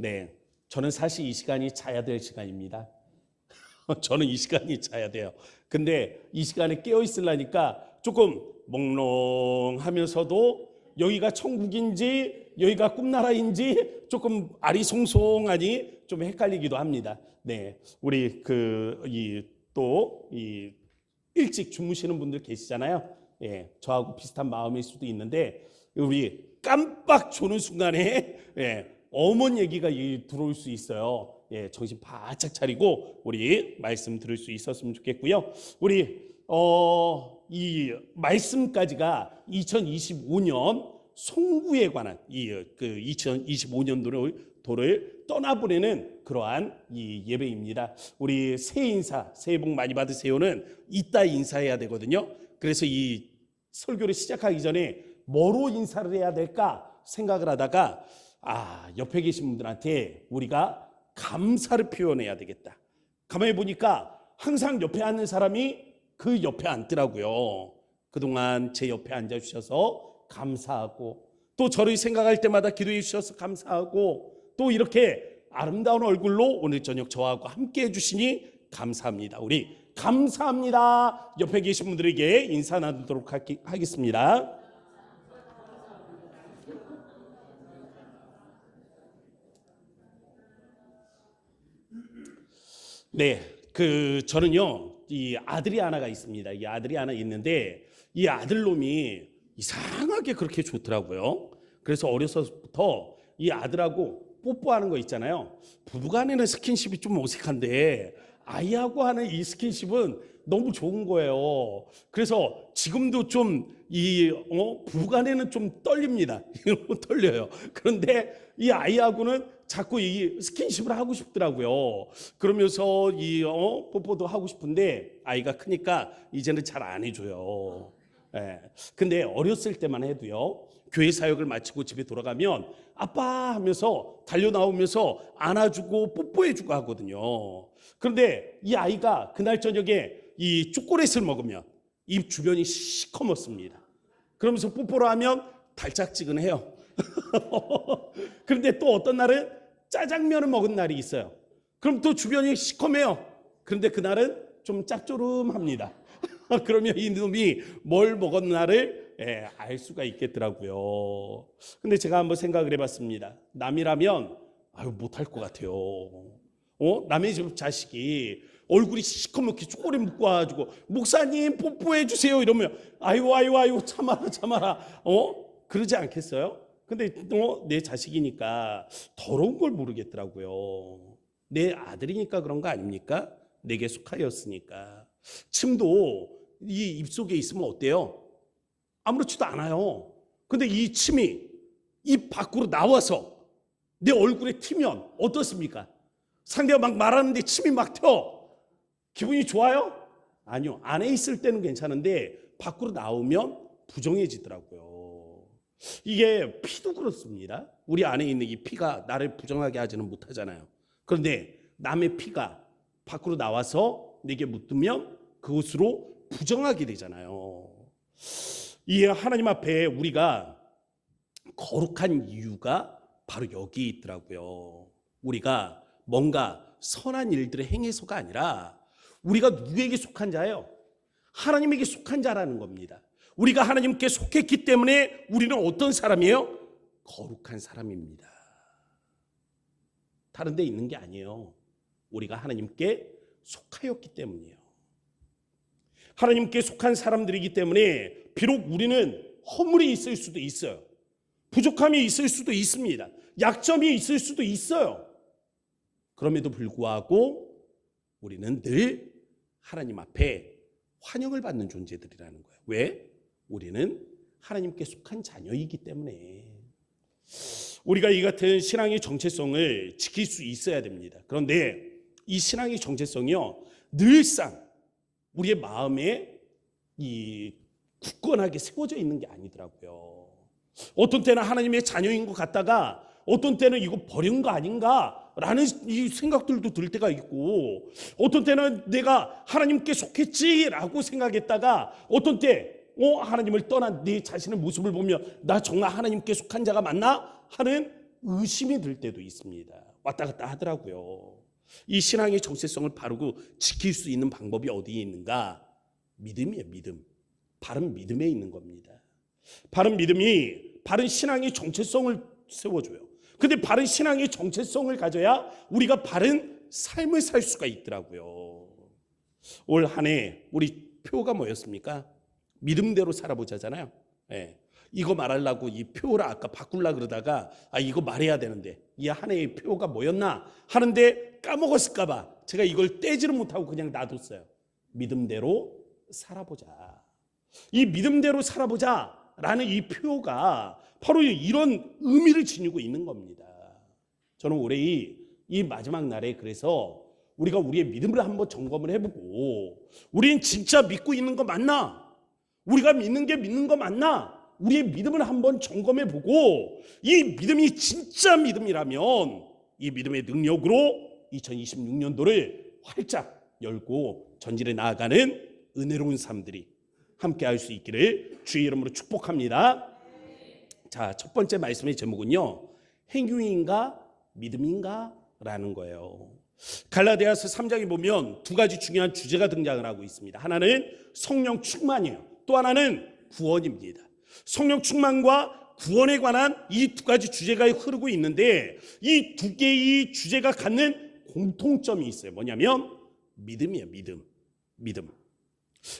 네, 저는 사실 이 시간이 자야 될 시간입니다. 저는 이 시간이 자야 돼요. 근데 이 시간에 깨어 있으려니까 조금 몽롱하면서도 여기가 천국인지 여기가 꿈나라인지 조금 아리송송하니 좀 헷갈리기도 합니다. 네, 우리 그 이 또 이 일찍 주무시는 분들 계시잖아요. 예, 저하고 비슷한 마음일 수도 있는데 우리 깜빡 조는 순간에 예, 어머니 얘기가 이 들어올 수 있어요. 예, 정신 바짝 차리고 우리 말씀 들을 수 있었으면 좋겠고요. 우리 어, 이 말씀까지가 2025년 송구에 관한 이그 2025년도를 도를 떠나보내는 그러한 이 예배입니다. 우리 새해 인사, 새해 복 많이 받으세요는 이따 인사해야 되거든요. 그래서 이 설교를 시작하기 전에 뭐로 인사를 해야 될까 생각을 하다가 아, 옆에 계신 분들한테 우리가 감사를 표현해야 되겠다. 가만히 보니까 항상 옆에 앉는 사람이 그 옆에 앉더라고요. 그동안 제 옆에 앉아주셔서 감사하고 또 저를 생각할 때마다 기도해 주셔서 감사하고 또 이렇게 아름다운 얼굴로 오늘 저녁 저하고 함께 해주시니 감사합니다. 우리 감사합니다. 옆에 계신 분들에게 인사 나누도록 하겠습니다. 네, 그 저는요 이 아들이 하나가 있습니다. 이 아들이 하나 있는데 이 아들 놈이 이상하게 그렇게 좋더라고요. 그래서 어려서부터 이 아들하고 뽀뽀하는 거 있잖아요. 부부간에는 스킨십이 좀 어색한데 아이하고 하는 이 스킨십은 너무 좋은 거예요. 그래서 지금도 좀 이 어, 부부간에는 좀 떨립니다. 떨려요. 그런데 이 아이하고는 자꾸 이 스킨십을 하고 싶더라고요. 그러면서 이 어, 뽀뽀도 하고 싶은데 아이가 크니까 이제는 잘 안 해줘요. 예. 근데 어렸을 때만 해도요. 교회 사역을 마치고 집에 돌아가면 아빠 하면서 달려 나오면서 안아주고 뽀뽀해주고 하거든요. 그런데 이 아이가 그날 저녁에 이 초콜릿을 먹으면 입 주변이 시커멓습니다. 그러면서 뽀뽀를 하면 달짝지근해요. 그런데 또 어떤 날은 짜장면을 먹은 날이 있어요. 그럼 또 주변이 시커매요. 그런데 그날은 좀 짭조름합니다. 그러면 이놈이 뭘 먹었나를 예, 알 수가 있겠더라고요. 근데 제가 한번 생각을 해봤습니다. 남이라면 아유 못할 것 같아요. 어? 남의 집 자식이 얼굴이 시커멓게 초콜릿 묶고 와가지고 목사님 뽀뽀해 주세요 이러면 아유 아유 아유 참아라 참아라 어 그러지 않겠어요? 근데 어, 내 자식이니까 더러운 걸 모르겠더라고요. 내 아들이니까 그런 거 아닙니까? 내게 속하였으니까 침도 이 입속에 있으면 어때요? 아무렇지도 않아요. 근데 이 침이 입 밖으로 나와서 내 얼굴에 튀면 어떻습니까? 상대가 막 말하는데 침이 막 튀어. 기분이 좋아요? 아니요. 안에 있을 때는 괜찮은데 밖으로 나오면 부정해지더라고요. 이게 피도 그렇습니다. 우리 안에 있는 이 피가 나를 부정하게 하지는 못하잖아요. 그런데 남의 피가 밖으로 나와서 내게 묻으면 그것으로 부정하게 되잖아요. 이 하나님 앞에 우리가 거룩한 이유가 바로 여기 있더라고요. 우리가 뭔가 선한 일들을 행해서가 아니라 우리가 누구에게 속한 자예요? 하나님에게 속한 자라는 겁니다. 우리가 하나님께 속했기 때문에 우리는 어떤 사람이에요? 거룩한 사람입니다. 다른 데 있는 게 아니에요. 우리가 하나님께 속하였기 때문이에요. 하나님께 속한 사람들이기 때문에 비록 우리는 허물이 있을 수도 있어요. 부족함이 있을 수도 있습니다. 약점이 있을 수도 있어요. 그럼에도 불구하고 우리는 늘 하나님 앞에 환영을 받는 존재들이라는 거예요. 왜? 우리는 하나님께 속한 자녀이기 때문에. 우리가 이 같은 신앙의 정체성을 지킬 수 있어야 됩니다. 그런데 이 신앙의 정체성이요, 늘상 우리의 마음에 이 굳건하게 세워져 있는 게 아니더라고요. 어떤 때는 하나님의 자녀인 것 같다가 어떤 때는 이거 버린 거 아닌가라는 이 생각들도 들 때가 있고 어떤 때는 내가 하나님께 속했지라고 생각했다가 어떤 때 어, 하나님을 떠난 내 자신의 모습을 보면 나 정말 하나님께 속한 자가 맞나 하는 의심이 들 때도 있습니다. 왔다 갔다 하더라고요. 이 신앙의 정체성을 바르고 지킬 수 있는 방법이 어디에 있는가? 믿음이에요, 믿음. 바른 믿음에 있는 겁니다. 바른 믿음이 바른 신앙의 정체성을 세워줘요. 근데 바른 신앙의 정체성을 가져야 우리가 바른 삶을 살 수가 있더라고요. 올 한 해 우리 표가 뭐였습니까? 믿음대로 살아보자잖아요. 예. 이거 말하려고 이 표를 아까 바꾸려 그러다가 아 이거 말해야 되는데 이 한 해의 표가 뭐였나 하는데 까먹었을까봐 제가 이걸 떼지를 못하고 그냥 놔뒀어요. 믿음대로 살아보자. 이 믿음대로 살아보자라는 이 표가 바로 이런 의미를 지니고 있는 겁니다. 저는 올해 이, 이 마지막 날에 그래서 우리가 우리의 믿음을 한번 점검을 해보고 우리는 진짜 믿고 있는 거 맞나? 우리가 믿는 게 믿는 거 맞나? 우리의 믿음을 한번 점검해 보고 이 믿음이 진짜 믿음이라면 이 믿음의 능력으로 2026년도를 활짝 열고 전진해 나아가는 은혜로운 삶들이 함께 할 수 있기를 주의 이름으로 축복합니다. 자, 첫 번째 말씀의 제목은요. 행위인가 믿음인가 라는 거예요. 갈라디아서 3장에 보면 두 가지 중요한 주제가 등장을 하고 있습니다. 하나는 성령 충만이에요. 또 하나는 구원입니다. 성령 충만과 구원에 관한 이 두 가지 주제가 흐르고 있는데 이 두 개의 주제가 갖는 공통점이 있어요. 뭐냐면 믿음이에요. 믿음. 믿음.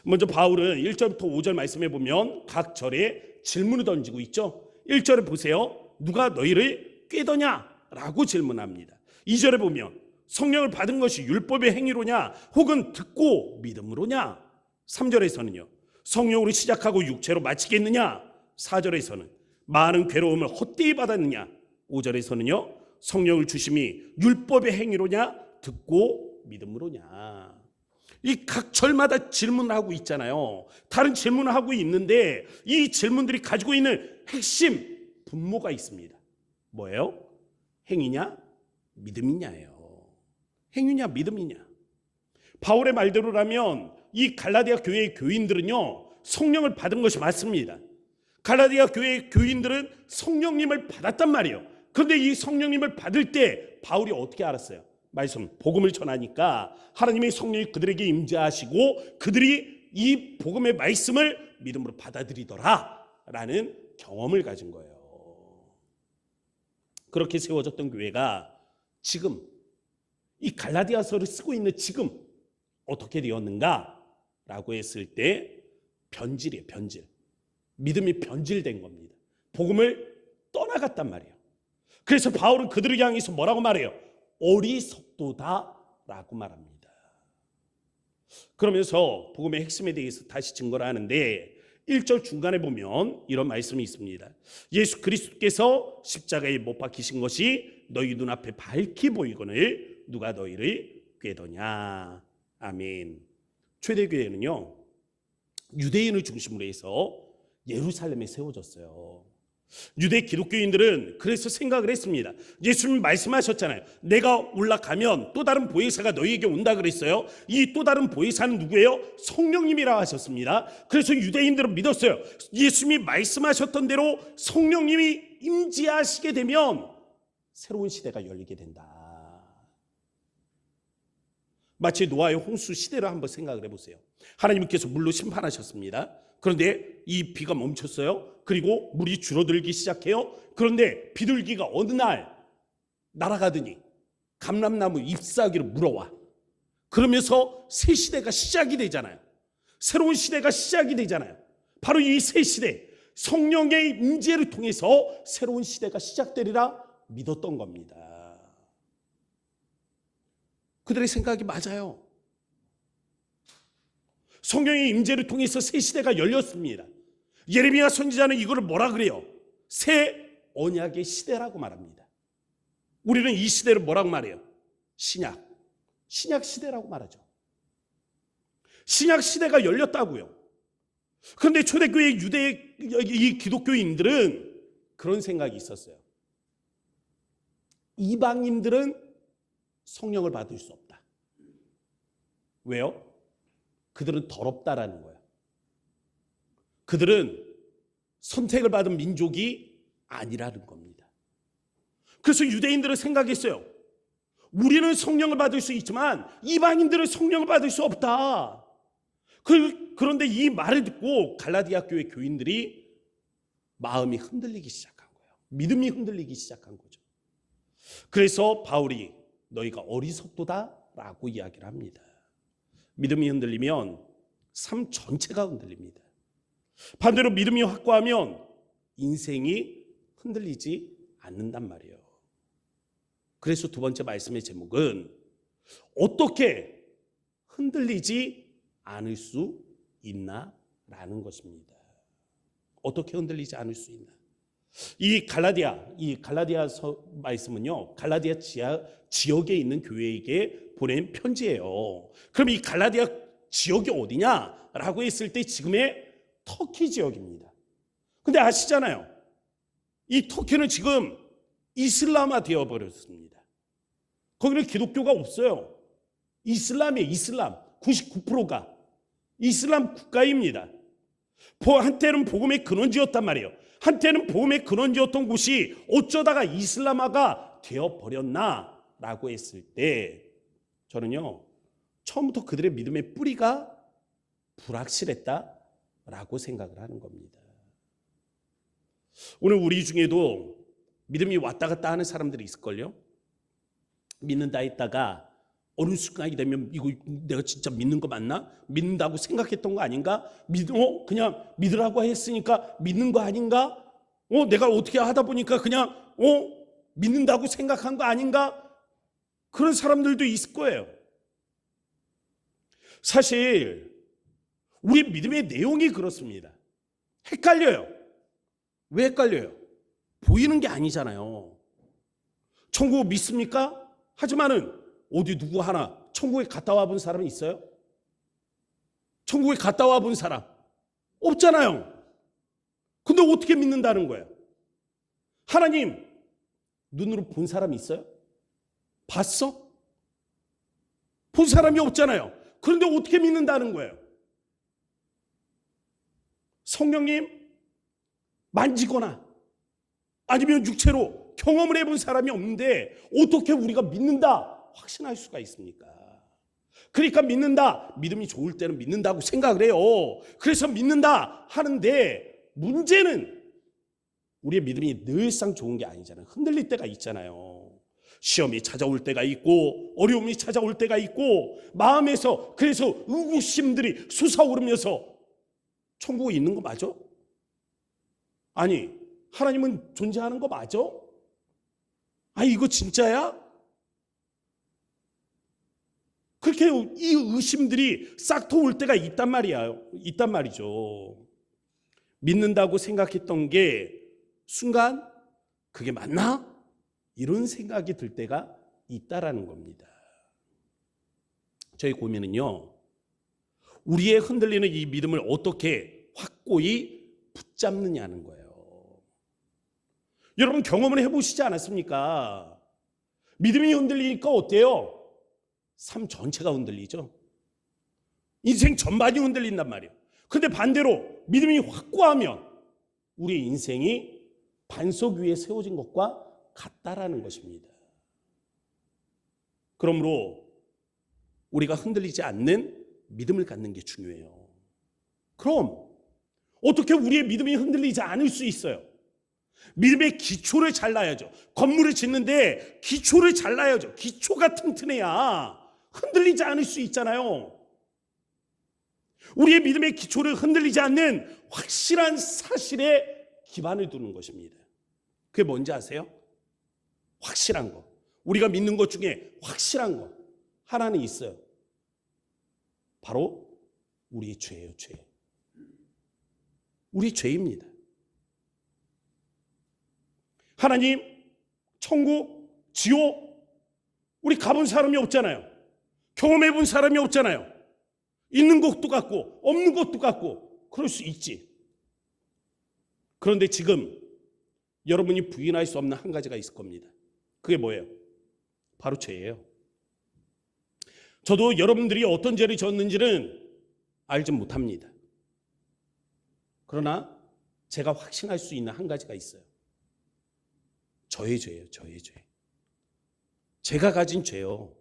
먼저 바울은 1절부터 5절 말씀해 보면 각 절에 질문을 던지고 있죠. 1절에 보세요. 누가 너희를 꾀더냐 라고 질문합니다. 2절에 보면 성령을 받은 것이 율법의 행위로냐 혹은 듣고 믿음으로냐 3절에서는요. 성령으로 시작하고 육체로 마치겠느냐 4절에서는 많은 괴로움을 헛되이 받았느냐 5절에서는요. 성령을 주심이 율법의 행위로냐 듣고 믿음으로냐 이 각 절마다 질문을 하고 있잖아요. 다른 질문을 하고 있는데 이 질문들이 가지고 있는 핵심 분모가 있습니다. 뭐예요? 행위냐 믿음이냐예요. 행위냐 믿음이냐. 바울의 말대로라면 이 갈라디아 교회의 교인들은요 성령을 받은 것이 맞습니다. 갈라디아 교회의 교인들은 성령님을 받았단 말이에요. 그런데 이 성령님을 받을 때 바울이 어떻게 알았어요? 말씀 복음을 전하니까 하나님의 성령이 그들에게 임재하시고 그들이 이 복음의 말씀을 믿음으로 받아들이더라 라는 경험을 가진 거예요. 그렇게 세워졌던 교회가 지금 이 갈라디아서를 쓰고 있는 지금 어떻게 되었는가 라고 했을 때 변질이에요, 변질. 믿음이 변질된 겁니다. 복음을 떠나갔단 말이에요. 그래서 바울은 그들을 향해서 뭐라고 말해요? 어리석도다라고 말합니다. 그러면서 복음의 핵심에 대해서 다시 증거를 하는데 1절 중간에 보면 이런 말씀이 있습니다. 예수 그리스도께서 십자가에 못 박히신 것이 너희 눈앞에 밝히 보이거늘 누가 너희를 꾀더냐. 아멘. 최대교회는요. 유대인을 중심으로 해서 예루살렘에 세워졌어요. 유대 기독교인들은 그래서 생각을 했습니다. 예수님 말씀하셨잖아요. 내가 올라가면 또 다른 보혜사가 너희에게 온다 그랬어요. 이 또 다른 보혜사는 누구예요? 성령님이라 하셨습니다. 그래서 유대인들은 믿었어요. 예수님이 말씀하셨던 대로 성령님이 임재하시게 되면 새로운 시대가 열리게 된다. 마치 노아의 홍수 시대를 한번 생각을 해보세요. 하나님께서 물로 심판하셨습니다. 그런데 이 비가 멈췄어요. 그리고 물이 줄어들기 시작해요. 그런데 비둘기가 어느 날 날아가더니 감람나무 잎사귀로 물어와. 그러면서 새 시대가 시작이 되잖아요. 새로운 시대가 시작이 되잖아요. 바로 이 새 시대, 성령의 임재를 통해서 새로운 시대가 시작되리라 믿었던 겁니다. 그들의 생각이 맞아요. 성령의 임재를 통해서 새 시대가 열렸습니다. 예레미야 선지자는 이거를 뭐라 그래요? 새 언약의 시대라고 말합니다. 우리는 이 시대를 뭐라고 말해요? 신약. 신약 시대라고 말하죠. 신약 시대가 열렸다고요. 그런데 초대교회 유대 이 기독교인들은 그런 생각이 있었어요. 이방인들은 성령을 받을 수 없다. 왜요? 그들은 더럽다라는 거야. 그들은 선택을 받은 민족이 아니라는 겁니다. 그래서 유대인들은 생각했어요. 우리는 성령을 받을 수 있지만 이방인들은 성령을 받을 수 없다. 그, 그런데 이 말을 듣고 갈라디아 교회 교인들이 마음이 흔들리기 시작한 거예요. 믿음이 흔들리기 시작한 거죠. 그래서 바울이 너희가 어리석도다라고 이야기를 합니다. 믿음이 흔들리면 삶 전체가 흔들립니다. 반대로 믿음이 확고하면 인생이 흔들리지 않는단 말이에요. 그래서 두 번째 말씀의 제목은 어떻게 흔들리지 않을 수 있나 라는 것입니다. 어떻게 흔들리지 않을 수 있나? 이 갈라디아 이 갈라디아서 말씀은요 갈라디아 지하, 지역에 있는 교회에게 보낸 편지예요. 그럼 이 갈라디아 지역이 어디냐라고 했을 때 지금의 터키 지역입니다. 근데 아시잖아요. 이 터키는 지금 이슬람화 되어 버렸습니다. 거기는 기독교가 없어요. 이슬람이에요. 이슬람 99%가 이슬람 국가입니다. 한때는 복음의 근원지였단 말이에요. 한때는 복음의 근원지였던 곳이 어쩌다가 이슬람화가 되어 버렸나라고 했을 때 저는요 처음부터 그들의 믿음의 뿌리가 불확실했다라고 생각을 하는 겁니다. 오늘 우리 중에도 믿음이 왔다 갔다 하는 사람들이 있을걸요. 믿는다 했다가 어느 순간이 되면 이거 내가 진짜 믿는 거 맞나? 믿는다고 생각했던 거 아닌가? 믿, 어? 그냥 믿으라고 했으니까 믿는 거 아닌가? 어? 내가 어떻게 하다 보니까 그냥 어? 믿는다고 생각한 거 아닌가? 그런 사람들도 있을 거예요. 사실 우리 믿음의 내용이 그렇습니다. 헷갈려요. 왜 헷갈려요? 보이는 게 아니잖아요. 천국 믿습니까? 하지만은 어디 누구 하나 천국에 갔다 와 본 사람이 있어요? 천국에 갔다 와 본 사람 없잖아요. 근데 어떻게 믿는다는 거예요? 하나님 눈으로 본 사람이 있어요? 봤어? 본 사람이 없잖아요. 그런데 어떻게 믿는다는 거예요? 성령님 만지거나 아니면 육체로 경험을 해본 사람이 없는데 어떻게 우리가 믿는다 확신할 수가 있습니까? 그러니까 믿는다 믿음이 좋을 때는 믿는다고 생각을 해요. 그래서 믿는다 하는데 문제는 우리의 믿음이 늘상 좋은 게 아니잖아요. 흔들릴 때가 있잖아요. 시험이 찾아올 때가 있고 어려움이 찾아올 때가 있고 마음에서 그래서 의구심들이 솟아오르면서 천국에 있는 거 맞아? 아니 하나님은 존재하는 거 맞아? 아 이거 진짜야? 그렇게 이 의심들이 싹 터올 때가 있단 말이야. 있단 말이죠. 믿는다고 생각했던 게 순간 그게 맞나? 이런 생각이 들 때가 있다라는 겁니다. 저희 고민은요. 우리의 흔들리는 이 믿음을 어떻게 확고히 붙잡느냐는 거예요. 여러분 경험을 해 보시지 않았습니까? 믿음이 흔들리니까 어때요? 삶 전체가 흔들리죠. 인생 전반이 흔들린단 말이에요. 근데 반대로 믿음이 확고하면 우리의 인생이 반석 위에 세워진 것과 같다라는 것입니다. 그러므로 우리가 흔들리지 않는 믿음을 갖는 게 중요해요. 그럼 어떻게 우리의 믿음이 흔들리지 않을 수 있어요? 믿음의 기초를 잘라야죠. 건물을 짓는데 기초를 잘라야죠. 기초가 튼튼해야 흔들리지 않을 수 있잖아요. 우리의 믿음의 기초를 흔들리지 않는 확실한 사실에 기반을 두는 것입니다. 그게 뭔지 아세요? 확실한 거. 우리가 믿는 것 중에 확실한 거. 하나는 있어요. 바로 우리의 죄예요, 죄. 우리 죄입니다. 하나님, 천국, 지옥, 우리 가본 사람이 없잖아요. 경험해 본 사람이 없잖아요. 있는 것도 같고, 없는 것도 같고, 그럴 수 있지. 그런데 지금 여러분이 부인할 수 없는 한 가지가 있을 겁니다. 그게 뭐예요? 바로 죄예요. 저도 여러분들이 어떤 죄를 졌는지는 알지 못합니다. 그러나 제가 확신할 수 있는 한 가지가 있어요. 저의 죄예요. 저의 죄. 제가 가진 죄요.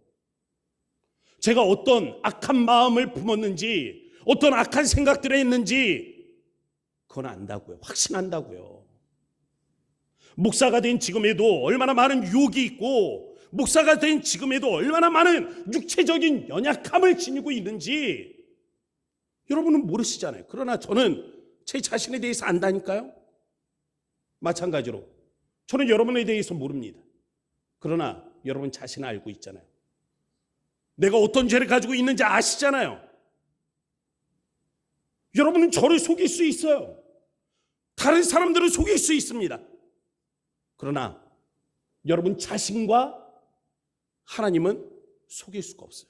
제가 어떤 악한 마음을 품었는지, 어떤 악한 생각들을 했는지, 그건 안다고요. 확신한다고요. 목사가 된 지금에도 얼마나 많은 유혹이 있고, 목사가 된 지금에도 얼마나 많은 육체적인 연약함을 지니고 있는지, 여러분은 모르시잖아요. 그러나 저는 제 자신에 대해서 안다니까요. 마찬가지로 저는 여러분에 대해서 모릅니다. 그러나 여러분 자신을 알고 있잖아요. 내가 어떤 죄를 가지고 있는지 아시잖아요. 여러분은 저를 속일 수 있어요. 다른 사람들을 속일 수 있습니다. 그러나 여러분 자신과 하나님은 속일 수가 없어요.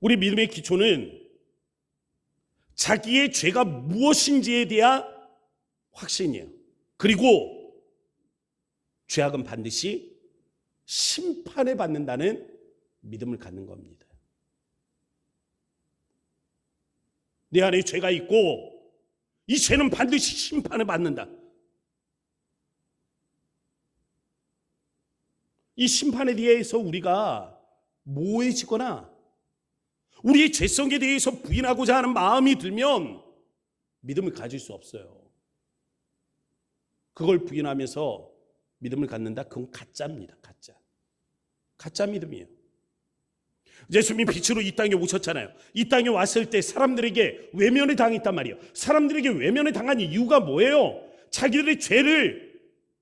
우리 믿음의 기초는 자기의 죄가 무엇인지에 대한 확신이에요. 그리고 죄악은 반드시 심판에 받는다는 믿음을 갖는 겁니다. 내 안에 죄가 있고 이 죄는 반드시 심판을 받는다. 이 심판에 대해서 우리가 모해지거나 우리의 죄성에 대해서 부인하고자 하는 마음이 들면 믿음을 가질 수 없어요. 그걸 부인하면서 믿음을 갖는다? 그건 가짜입니다. 가짜. 가짜 믿음이에요. 예수님이 빛으로 이 땅에 오셨잖아요. 이 땅에 왔을 때 사람들에게 외면을 당했단 말이에요. 사람들에게 외면을 당한 이유가 뭐예요? 자기들의 죄를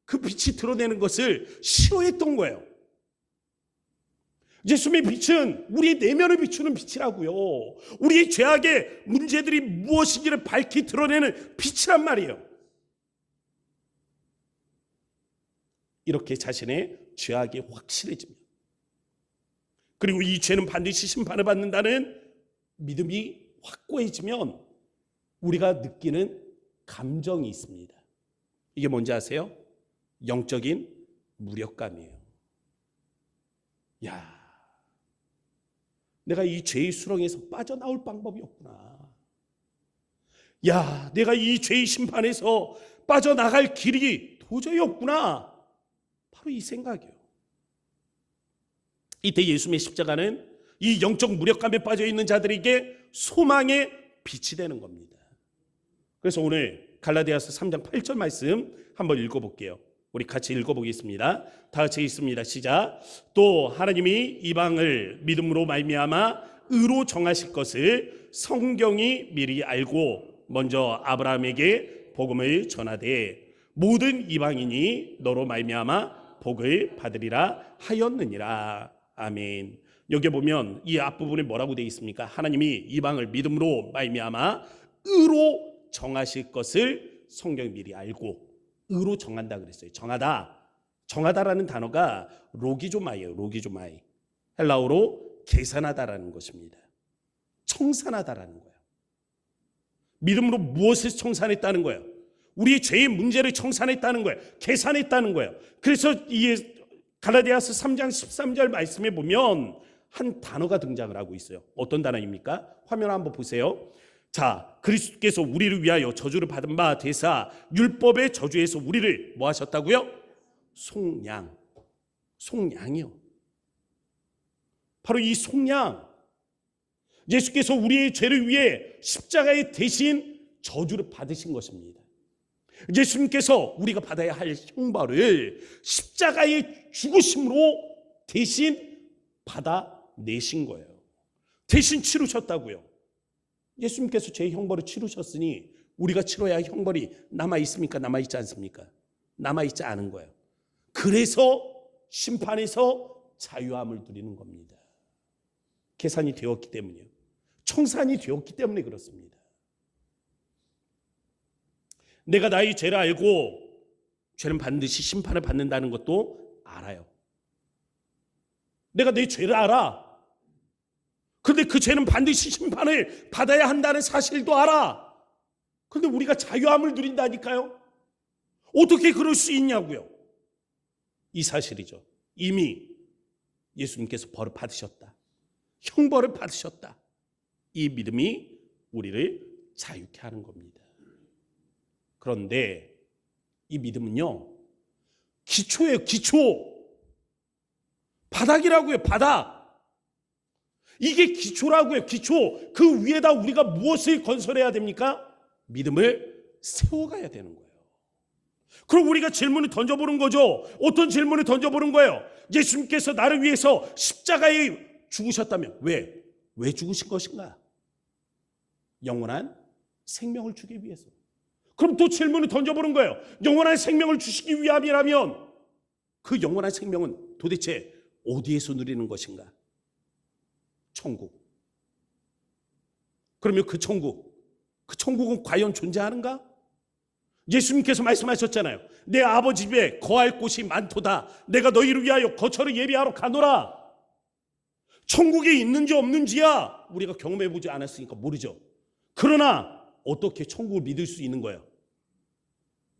그 빛이 드러내는 것을 싫어했던 거예요. 예수님의 빛은 우리의 내면을 비추는 빛이라고요. 우리의 죄악의 문제들이 무엇인지를 밝히 드러내는 빛이란 말이에요. 이렇게 자신의 죄악이 확실해집니다. 그리고 이 죄는 반드시 심판을 받는다는 믿음이 확고해지면 우리가 느끼는 감정이 있습니다. 이게 뭔지 아세요? 영적인 무력감이에요. 야, 내가 이 죄의 수렁에서 빠져나올 방법이 없구나. 야, 내가 이 죄의 심판에서 빠져나갈 길이 도저히 없구나. 바로 이 생각이에요. 이때 예수님의 십자가는 이 영적 무력감에 빠져 있는 자들에게 소망의 빛이 되는 겁니다. 그래서 오늘 갈라디아서 3장 8절 말씀 한번 읽어볼게요. 우리 같이 읽어보겠습니다. 다 같이 읽습니다. 시작. 또 하나님이 이방을 믿음으로 말미암아 의로 정하실 것을 성경이 미리 알고 먼저 아브라함에게 복음을 전하되 모든 이방인이 너로 말미암아 복을 받으리라 하였느니라. 아멘. 여기 보면 이 앞부분에 뭐라고 되어 있습니까? 하나님이 이방을 믿음으로 말미암아 의로 정하실 것을 성경이 미리 알고 의로 정한다 그랬어요. 정하다. 정하다라는 단어가 로기조마이에요. 로기조마이. 헬라어로 계산하다라는 것입니다. 청산하다라는 거예요. 믿음으로 무엇을 청산했다는 거예요? 우리의 죄의 문제를 청산했다는 거예요. 계산했다는 거예요. 그래서 이 갈라디아서 3장 13절 말씀에 보면 한 단어가 등장을 하고 있어요. 어떤 단어입니까? 화면 한번 보세요. 자, 그리스도께서 우리를 위하여 저주를 받은 바 되사 율법의 저주에서 우리를 뭐 하셨다고요? 송양. 송양이요. 바로 이 송양. 예수께서 우리의 죄를 위해 십자가에 대신 저주를 받으신 것입니다. 예수님께서 우리가 받아야 할 형벌을 십자가의 죽으심으로 대신 받아내신 거예요. 대신 치르셨다고요. 예수님께서 제 형벌을 치르셨으니 우리가 치러야 할 형벌이 남아 있습니까? 남아 있지 않습니까? 남아 있지 않은 거예요. 그래서 심판에서 자유함을 누리는 겁니다. 계산이 되었기 때문이요. 청산이 되었기 때문에 그렇습니다. 내가 나의 죄를 알고 죄는 반드시 심판을 받는다는 것도 알아요. 내가 내 죄를 알아. 근데 그 죄는 반드시 심판을 받아야 한다는 사실도 알아. 근데 우리가 자유함을 누린다니까요? 어떻게 그럴 수 있냐고요? 이 사실이죠. 이미 예수님께서 벌을 받으셨다. 형벌을 받으셨다. 이 믿음이 우리를 자유케 하는 겁니다. 그런데 이 믿음은요, 기초예요, 기초. 바닥이라고요, 바닥. 이게 기초라고요, 기초. 그 위에다 우리가 무엇을 건설해야 됩니까? 믿음을 세워가야 되는 거예요. 그럼 우리가 질문을 던져보는 거죠. 어떤 질문을 던져보는 거예요? 예수님께서 나를 위해서 십자가에 죽으셨다면 왜? 왜 죽으신 것인가? 영원한 생명을 주기 위해서. 그럼 또 질문을 던져보는 거예요. 영원한 생명을 주시기 위함이라면 그 영원한 생명은 도대체 어디에서 누리는 것인가? 천국. 그러면 그 천국, 그 천국은 과연 존재하는가? 예수님께서 말씀하셨잖아요. 내 아버지 집에 거할 곳이 많도다. 내가 너희를 위하여 거처를 예비하러 가노라. 천국에 있는지 없는지야 우리가 경험해 보지 않았으니까 모르죠. 그러나 어떻게 천국을 믿을 수 있는 거예요?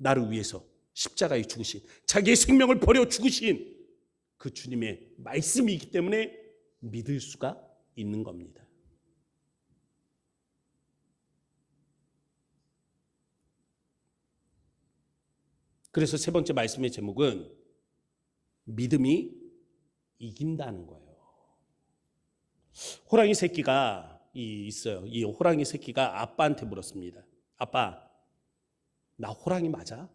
나를 위해서 십자가에 죽으신 자기의 생명을 버려 죽으신 그 주님의 말씀이 있기 때문에 믿을 수가 있는 겁니다. 그래서 세 번째 말씀의 제목은 믿음이 이긴다는 거예요. 호랑이 새끼가 이 있어요. 이 호랑이 새끼가 아빠한테 물었습니다. 아빠, 나 호랑이 맞아?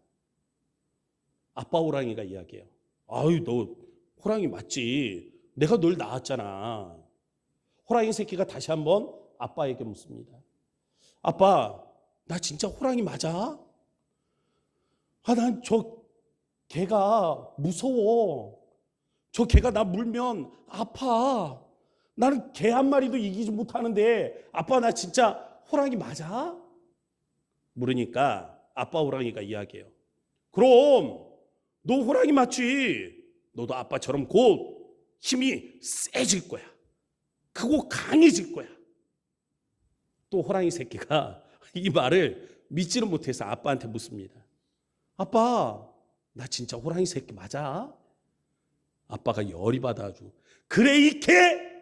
아빠 호랑이가 이야기해요. 아유, 너 호랑이 맞지? 내가 널 낳았잖아. 호랑이 새끼가 다시 한번 아빠에게 묻습니다. 아빠, 나 진짜 호랑이 맞아? 아, 난 저 개가 무서워. 저 개가 나 물면 아파. 나는 개 한 마리도 이기지 못하는데 아빠 나 진짜 호랑이 맞아? 물으니까 아빠 호랑이가 이야기해요. 그럼 너 호랑이 맞지? 너도 아빠처럼 곧 힘이 세질 거야. 크고 강해질 거야. 또 호랑이 새끼가 이 말을 믿지는 못해서 아빠한테 묻습니다. 아빠, 나 진짜 호랑이 새끼 맞아? 아빠가 열이 받아가지고 그래 이 개!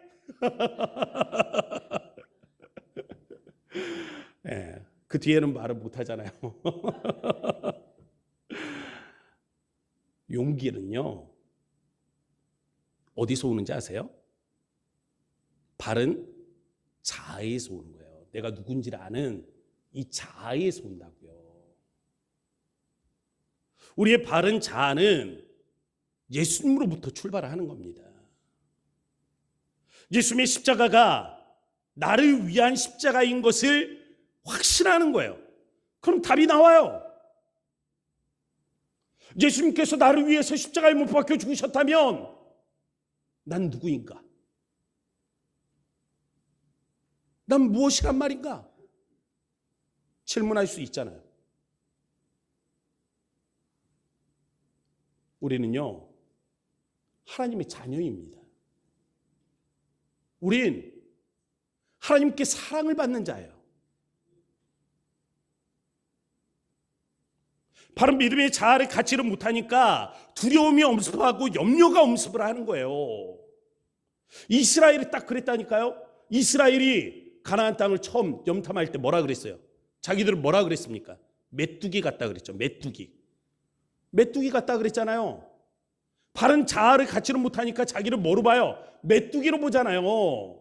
예, 그 뒤에는 말을 못 하잖아요. 용기는요, 어디서 오는지 아세요? 바른 자아에서 오는 거예요. 내가 누군지를 아는 이 자아에서 온다고요. 우리의 바른 자아는 예수님으로부터 출발하는 겁니다. 예수님의 십자가가 나를 위한 십자가인 것을 확신하는 거예요. 그럼 답이 나와요. 예수님께서 나를 위해서 십자가에 못 박혀 죽으셨다면 난 누구인가? 난 무엇이란 말인가? 질문할 수 있잖아요. 우리는요, 하나님의 자녀입니다. 우린 하나님께 사랑을 받는 자예요. 바른 믿음의 자아를 갖지를 못하니까 두려움이 엄습하고 염려가 엄습을 하는 거예요. 이스라엘이 딱 그랬다니까요. 이스라엘이 가나안 땅을 처음 염탐할 때 뭐라 그랬어요? 자기들은 뭐라 그랬습니까? 메뚜기 같다 그랬죠. 메뚜기. 메뚜기 같다 그랬잖아요. 바른 자아를 갖지를 못하니까 자기를 뭐로 봐요? 메뚜기로 보잖아요.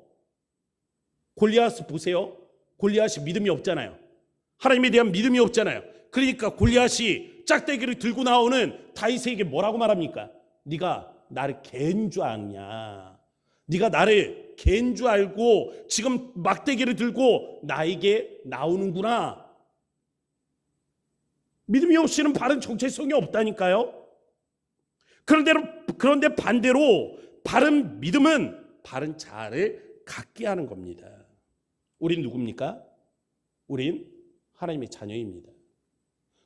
골리앗 보세요. 골리앗이 믿음이 없잖아요. 하나님에 대한 믿음이 없잖아요. 그러니까 골리앗이 짝대기를 들고 나오는 다윗에게 뭐라고 말합니까? 네가 나를 개인 줄 아냐? 네가 나를 개인 줄 알고 지금 막대기를 들고 나에게 나오는구나. 믿음이 없이는 바른 정체성이 없다니까요. 그런데 그런데 반대로 바른 믿음은 바른 자아를 갖게 하는 겁니다. 우린 누굽니까? 우린 하나님의 자녀입니다.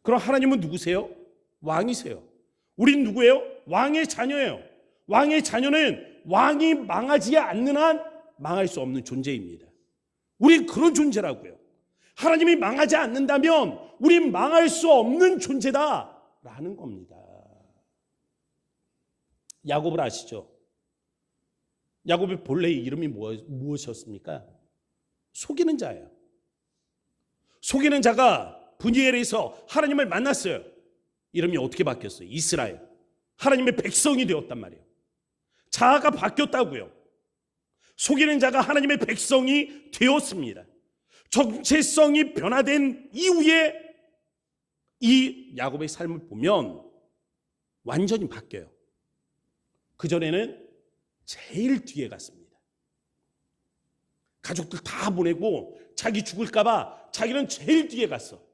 그럼 하나님은 누구세요? 왕이세요. 우린 누구예요? 왕의 자녀예요. 왕의 자녀는 왕이 망하지 않는 한 망할 수 없는 존재입니다. 우린 그런 존재라고요. 하나님이 망하지 않는다면 우린 망할 수 없는 존재다라는 겁니다. 야곱을 아시죠? 야곱의 본래의 이름이 무엇이었습니까? 속이는 자예요. 속이는 자가 분이엘에서 하나님을 만났어요. 이름이 어떻게 바뀌었어요? 이스라엘. 하나님의 백성이 되었단 말이에요. 자아가 바뀌었다고요. 속이는 자가 하나님의 백성이 되었습니다. 정체성이 변화된 이후에 이 야곱의 삶을 보면 완전히 바뀌어요. 그전에는 제일 뒤에 갔습니다. 가족들 다 보내고 자기 죽을까봐 자기는 제일 뒤에 갔어.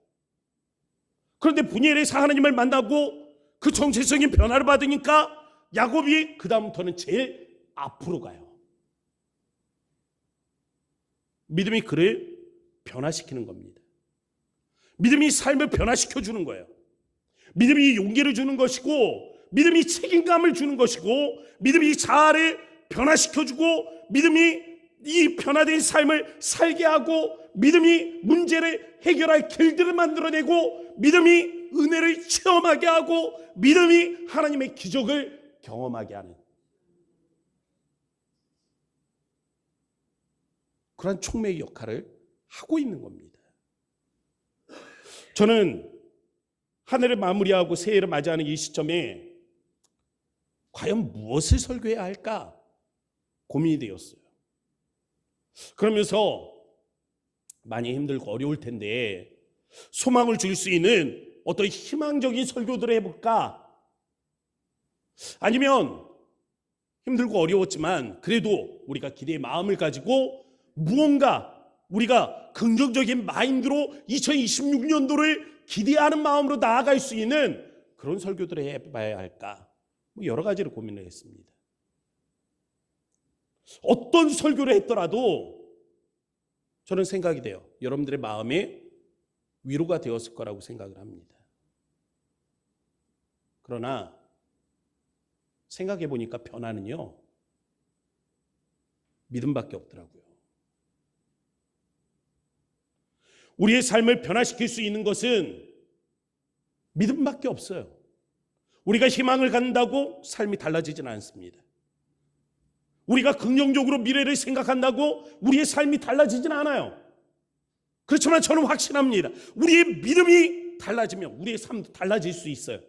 그런데 분이엘에서 하나님을 만나고 그 정체성이 변화를 받으니까 야곱이 그다음부터는 제일 앞으로 가요. 믿음이 그를 변화시키는 겁니다. 믿음이 삶을 변화시켜 주는 거예요. 믿음이 용기를 주는 것이고, 믿음이 책임감을 주는 것이고, 믿음이 자아를 변화시켜 주고, 믿음이 이 변화된 삶을 살게 하고, 믿음이 문제를 해결할 길들을 만들어내고, 믿음이 은혜를 체험하게 하고, 믿음이 하나님의 기적을 경험하게 하는 그런 촉매의 역할을 하고 있는 겁니다. 저는 하늘을 마무리하고 새해를 맞이하는 이 시점에 과연 무엇을 설교해야 할까 고민이 되었어요. 그러면서 많이 힘들고 어려울 텐데 소망을 줄 수 있는 어떤 희망적인 설교들을 해볼까? 아니면 힘들고 어려웠지만 그래도 우리가 기대의 마음을 가지고 무언가 우리가 긍정적인 마인드로 2026년도를 기대하는 마음으로 나아갈 수 있는 그런 설교들을 해봐야 할까? 뭐 여러 가지를 고민을 했습니다. 어떤 설교를 했더라도 저는 생각이 돼요. 여러분들의 마음에 위로가 되었을 거라고 생각을 합니다. 그러나 생각해 보니까 변화는요. 믿음밖에 없더라고요. 우리의 삶을 변화시킬 수 있는 것은 믿음밖에 없어요. 우리가 희망을 갖는다고 삶이 달라지지는 않습니다. 우리가 긍정적으로 미래를 생각한다고 우리의 삶이 달라지지는 않아요. 그렇지만 저는 확신합니다. 우리의 믿음이 달라지면 우리의 삶도 달라질 수 있어요.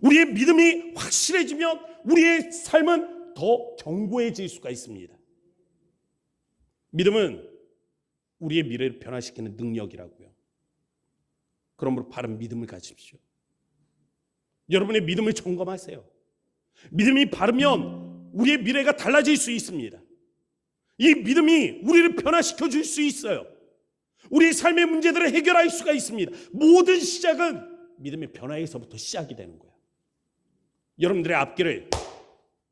우리의 믿음이 확실해지면 우리의 삶은 더 견고해질 수가 있습니다. 믿음은 우리의 미래를 변화시키는 능력이라고요. 그러므로 바른 믿음을 가집시오. 여러분의 믿음을 점검하세요. 믿음이 바르면 우리의 미래가 달라질 수 있습니다. 이 믿음이 우리를 변화시켜 줄 수 있어요. 우리의 삶의 문제들을 해결할 수가 있습니다. 모든 시작은 믿음의 변화에서부터 시작이 되는 거예요. 여러분들의 앞길을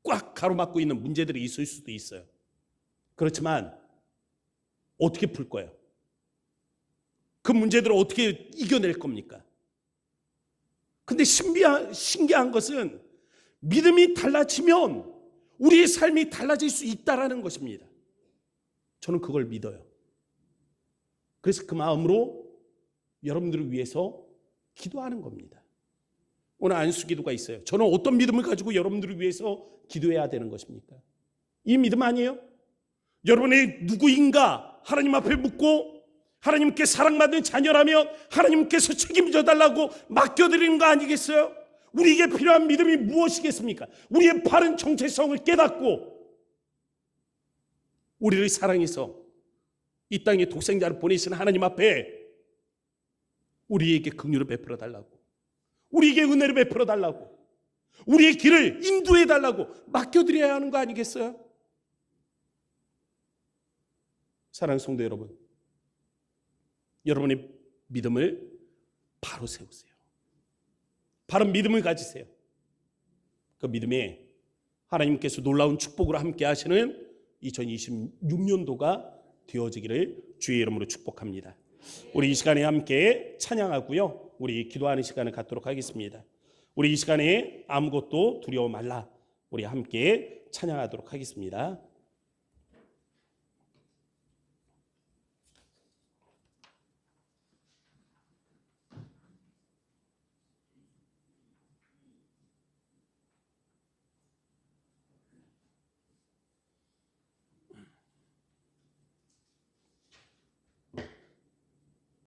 꽉 가로막고 있는 문제들이 있을 수도 있어요. 그렇지만 어떻게 풀 거예요? 그 문제들을 어떻게 이겨낼 겁니까? 근데 신비한, 신기한 것은 믿음이 달라지면 우리의 삶이 달라질 수 있다라는 것입니다. 저는 그걸 믿어요. 그래서 그 마음으로 여러분들을 위해서 기도하는 겁니다. 오늘 안수 기도가 있어요. 저는 어떤 믿음을 가지고 여러분들을 위해서 기도해야 되는 것입니까? 이 믿음 아니에요? 여러분의 누구인가 하나님 앞에 묻고 하나님께 사랑받는 자녀라면 하나님께서 책임져 달라고 맡겨드리는 거 아니겠어요? 우리에게 필요한 믿음이 무엇이겠습니까? 우리의 바른 정체성을 깨닫고 우리를 사랑해서 이 땅에 독생자를 보내신 하나님 앞에 우리에게 긍휼을 베풀어 달라고 우리에게 은혜를 베풀어 달라고 우리의 길을 인도해 달라고 맡겨 드려야 하는 거 아니겠어요? 사랑하는 성도 여러분, 여러분의 믿음을 바로 세우세요. 바른 믿음을 가지세요. 그 믿음에 하나님께서 놀라운 축복으로 함께 하시는 2026년도가 되어지기를 주의 이름으로 축복합니다. 우리 이 시간에 함께 찬양하고요. 우리 기도하는 시간을 갖도록 하겠습니다. 우리 이 시간에 아무것도 두려워 말라. 우리 함께 찬양하도록 하겠습니다.